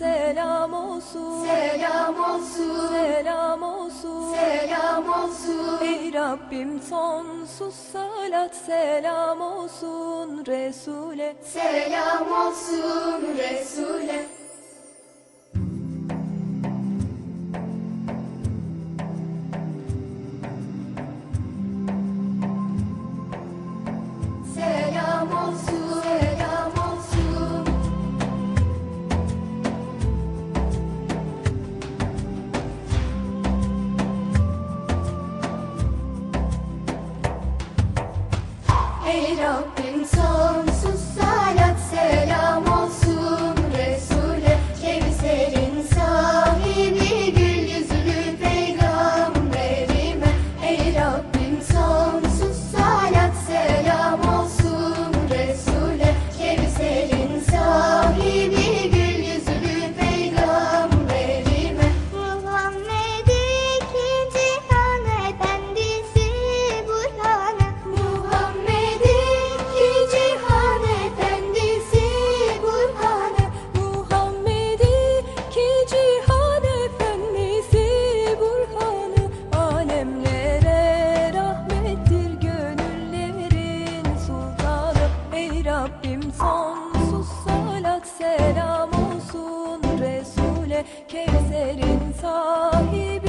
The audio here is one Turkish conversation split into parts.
Selam olsun. Selam olsun. Selam olsun. Selam olsun. Ey Rabbim sonsuz salat selam olsun Resul'e. Selam olsun Resul'e. Open little. sonsuz salat selam olsun Resul'e Kevser'in sahibi.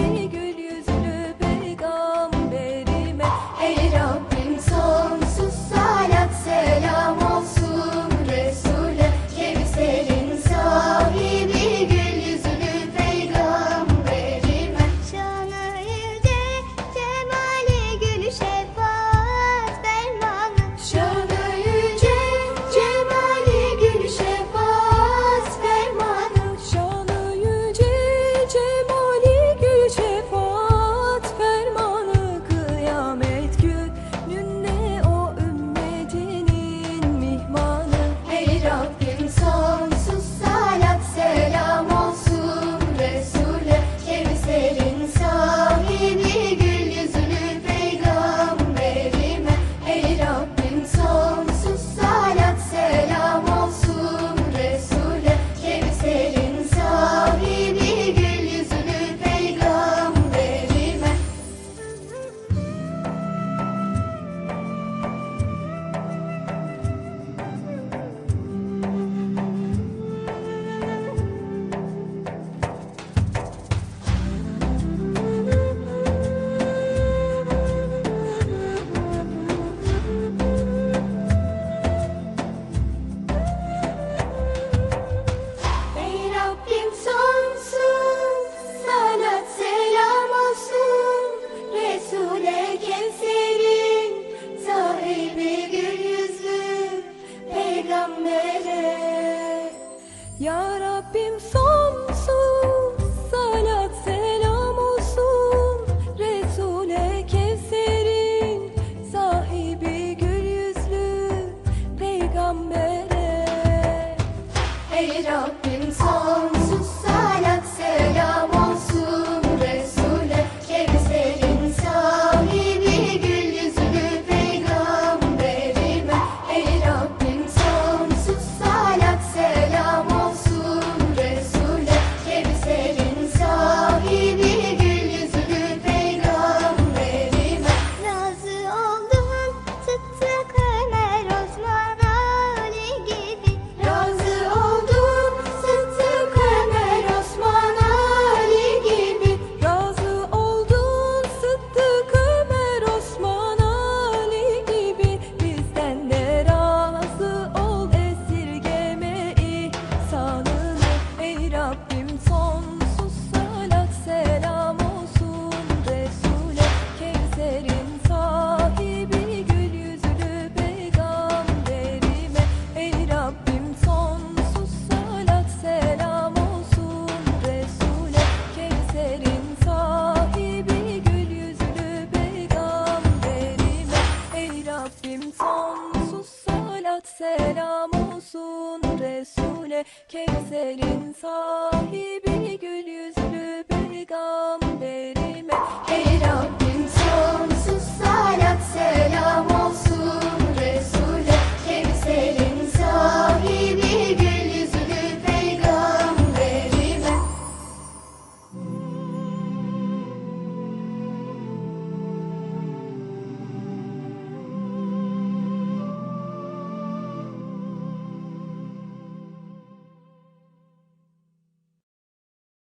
Kevser'in sahibi gül.